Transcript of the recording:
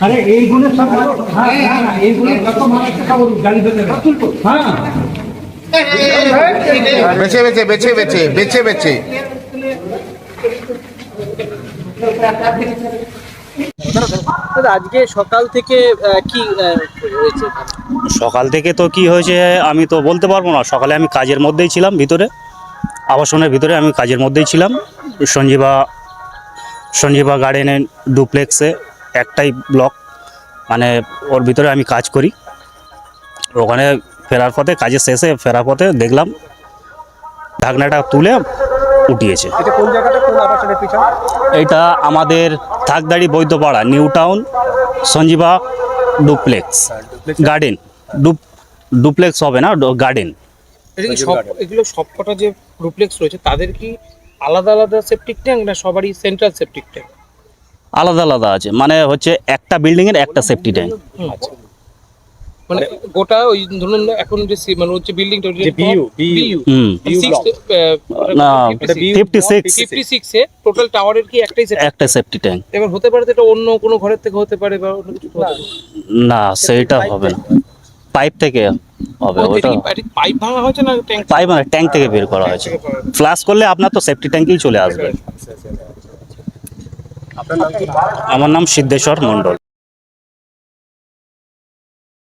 আরে এইগুলো সব হ্যাঁ হ্যাঁ এইগুলো যত ভালো আছে গাড়ি ধরে হ্যাঁ। বেছে বেছে বেছে বেছে বেছে বেছে। আজকে সকাল থেকে কি হয়েছে? সকাল থেকে তো কি হয়েছে আমি তো বলতে পারব না। সকালে আমি কাজের মধ্যেই ছিলাম ভিতরে আবাসনের ভিতরে আমি কাজের মধ্যেই ছিলাম। সঞ্জীবা সঞ্জীবা গার্ডেনের ডুপ্লেক্সে একটাই ব্লক মানে ওর ভিতরে আমি কাজ করি। ওখানে ফেরার পথে কাজের শেষে ফেরার পথে দেখলাম ঢাকনাটা তুলে উঠিয়েছে। এটা কোন জায়গাটা? কোন আবাসনের পিছনে? এটা আমাদের Thakdari Baidyapara New Town Sanjeeva duplex garden. Dope duplex হবে না গার্ডেন। এগুলো সবকটা যে ডুপ্লেক্স রয়েছে তাদের কি আলাদা আলাদা সেপটিক ট্যাঙ্ক না সবারই সেন্ট্রাল সেপটিক ট্যাঙ্ক আলাদা আলাদা আছে। মানে হচ্ছে একটা বিল্ডিংয়ের একটা সেফটি ট্যাঙ্ক আচ্ছা। মানে গোটা ওই ধরুন এখন যে মানে হচ্ছে বিল্ডিংটা যে BU, বিইউ হুম। না ফিফটি সিক্স ফিফটি সিক্সে টোটাল টাওয়ারের কি একটাই সেট একটা সেফটি ট্যাঙ্ক এবার হতে পারে এটা অন্য কোনো ঘরের থেকে হতে পারে বা অন্য কিছু হতে পারে। না সেইটা হবে না। পাইপ থেকে হবে ও, ওটা পাইপ- ভাঙা হয়েছে না ট্যাঙ্ক পাইপ মানে ট্যাঙ্ক থেকে বের করা হয়েছে। ফ্লাশ করলে আপনার তো সেফটি ট্যাঙ্কেই চলে আসবে। আমার নাম সিদ্ধেশ্বর মণ্ডল।